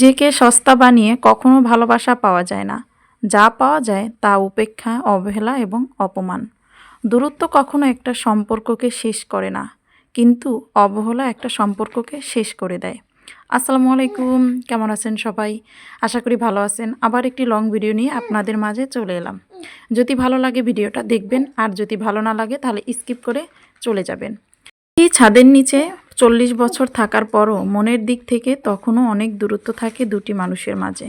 নিজেকে সস্তা বানিয়ে কখনো ভালোবাসা পাওয়া যায় না। যা পাওয়া যায় তা উপেক্ষা, অবহেলা এবং অপমান। দূরত্ব কখনো একটা সম্পর্ককে শেষ করে না, কিন্তু অবহেলা একটা সম্পর্ককে শেষ করে দেয়। আসসালামু আলাইকুম, কেমন আছেন সবাই? আশা করি ভালো আছেন। আবার একটি লং ভিডিও নিয়ে আপনাদের মাঝে চলে এলাম। যদি ভালো লাগে ভিডিওটা দেখবেন, আর যদি ভালো না লাগে তাহলে স্কিপ করে চলে যাবেন। এই ছাদের নিচে চল্লিশ বছর থাকার পরও মনের দিক থেকে তখনও অনেক দূরত্ব থাকে দুটি মানুষের মাঝে।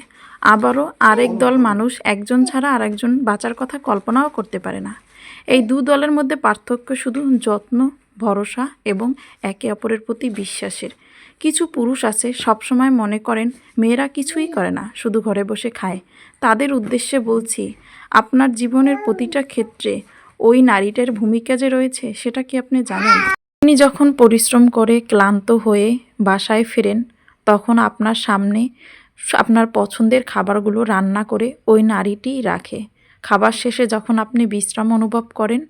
আবারও আরেক দল মানুষ একজন ছাড়া আরেকজন বাঁচার কথা কল্পনাও করতে পারে না। এই দু দলের মধ্যে পার্থক্য শুধু যত্ন, ভরসা এবং একে অপরের প্রতি বিশ্বাসের। কিছু পুরুষ আছে সবসময় মনে করেন, মেয়েরা কিছুই করে না, শুধু ঘরে বসে খায়। তাদের উদ্দেশ্যে বলছি, আপনার জীবনের প্রতিটা ক্ষেত্রে ওই নারীটার ভূমিকা যে রয়েছে, সেটা কি আপনি জানেন? আপনি যখন পরিশ্রম করে ক্লান্ত হয়ে বাসায় ফেরেন, তখন আপনার সামনে আপনার পছন্দের খাবারগুলো রান্না করে ওই নারীটিই রাখে। খাবার শেষে যখন আপনি বিশ্রাম অনুভব করেন,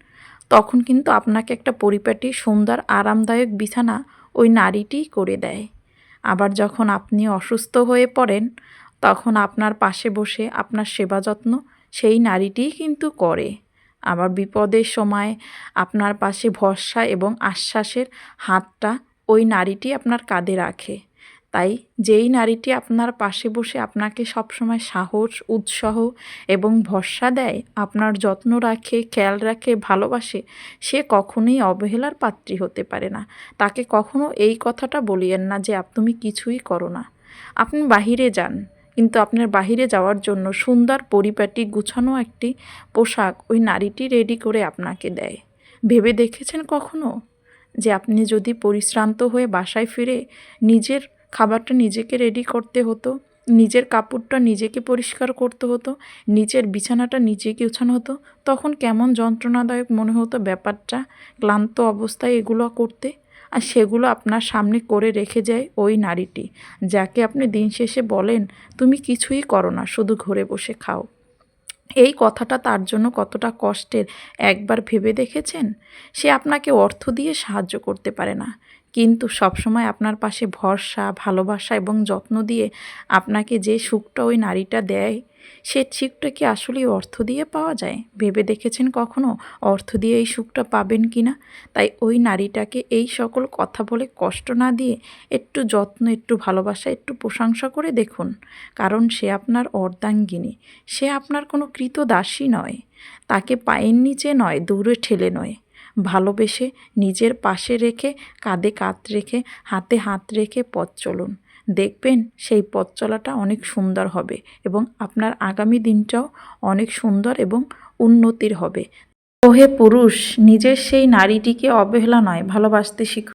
তখন কিন্তু আপনাকে একটা পরিপাটি, সুন্দর, আরামদায়ক বিছানা ওই নারীটিই করে দেয়। আবার যখন আপনি অসুস্থ হয়ে পড়েন, তখন আপনার পাশে বসে আপনার সেবা যত্ন সেই নারীটিই কিন্তু করে। আবার বিপদের সময় আপনার পাশে ভরসা এবং আশ্বাসের হাতটা ওই নারীটি আপনার কাঁধে রাখে। তাই যেই নারীটি আপনার পাশে বসে আপনাকে সবসময় সাহস, উৎসাহ এবং ভরসা দেয়, আপনার যত্ন রাখে, খেয়াল রাখে, ভালোবাসে, সে কখনোই অবহেলার পাত্রী হতে পারে না। তাকে কখনো এই কথাটা বলিয়েন না যে তুমি কিছুই করো না। আপনি বাহিরে যান। কিন্তু আপনার বাহিরে যাওয়ার জন্য সুন্দর পরিপাটি গুছানো একটি পোশাক ওই নারীটি রেডি করে আপনাকে দেয়। ভেবে দেখেছেন কখনো? যে আপনি যদি পরিশ্রান্ত হয়ে বাসায় ফিরে নিজের খাবারটা নিজেকে রেডি করতে হতো, নিজের কাপড়টা নিজেকে পরিষ্কার করতে হতো, নিজের বিছানাটা নিজেকে উছানো হতো, তখন কেমন যন্ত্রণাদায়ক মনে হতো ব্যাপারটা? ক্লান্ত অবস্থায় এগুলো করতে আর সেগুলো আপনার সামনে করে রেখে যায় ওই নারীটি। যাকে আপনি দিন শেষে বলেন, তুমি কিছুই করো না, শুধু ঘরে বসে খাও। এই কথাটা তার জন্য কতটা কষ্টের, একবার ভেবে দেখেছেন? সে আপনাকে অর্থ দিয়ে সাহায্য করতে পারে না। কিন্তু সবসময় আপনার পাশে ভরসা, ভালোবাসা এবং যত্ন দিয়ে আপনাকে যে সুখটা ওই নারীটা দেয় সে সুখটা কি আসলেই অর্থ দিয়ে পাওয়া যায়? ভেবে দেখেছেন কখনো? অর্থ দিয়ে এই সুখটা পাবেন কি না? তাই ওই নারীটাকে এই সকল কথা বলে কষ্ট না দিয়ে একটু যত্ন, একটু ভালোবাসা, একটু প্রশংসা করে দেখুন। কারণ সে আপনার অর্ধাঙ্গিনী। সে আপনার কোনো কৃত দাসী নয়। তাকে পায়ের নিচে নয়, দূরে ঠেলে নয়। ভালোবেসে নিজের পাশে রেখে, কাঁধে কাঁধ রেখে, হাতে হাত রেখে পথ চলুন। দেখবেন সেই পথ চলাটা অনেক সুন্দর হবে এবং আপনার আগামী দিনটাও অনেক সুন্দর এবং উন্নতির হবে। ওহে পুরুষ, নিজের সেই নারীটিকে অবহেলা নয়, ভালোবাসতে শিখুন